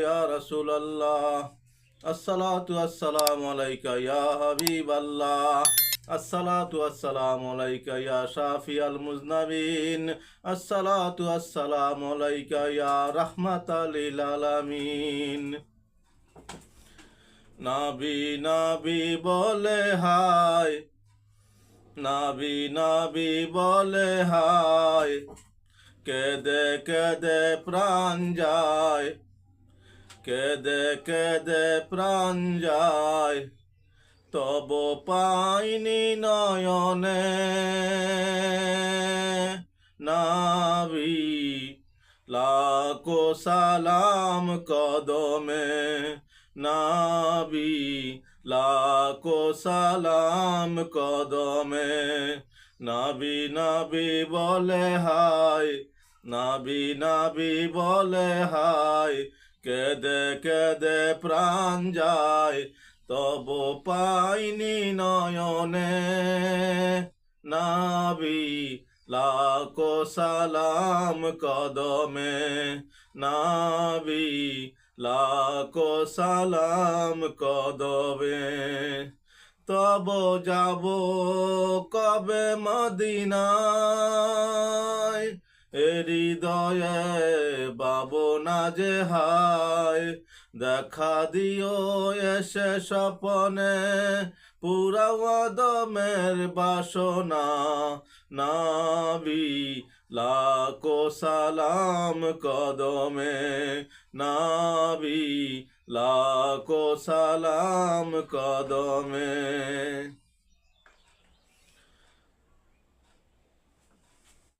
ইয়া রাসূলুল্লাহ। আসসালাতু আসসালামু ইয়া হাবিবাল্লাহ। আসসালামু আলাইকা ইয়া শাফিয়াল মুজনাবিন। আসসালাতু আসসালামু আলাইকা নাবি নাবি বলে হায়। নাবি নাবি বলে হায়। কেদে কেদে প্রাণ যায় কেদে কেদে প্রাণ যায় তব পাইনি নয়নে নাবি লাখো সালাম কদমে নাবি লাখো সালাম কদমে নাবি নাবি বলে হায় নাবি নাবি বলে হায় কেদে কেদে প্রাণ যায়, তব পাইনি নয়নে। নাবি লাখো সালাম কদমে, নাবি লাখো সালাম কদমে। তব যাব কবে মদিনায়? হৃদয়ে বাবনা যে হায়, দেখা দিও এসে স্বপনে পুরা দমের বাসনা নাবি লাখো সালাম কদমে নাবি লাখো সালাম কদমে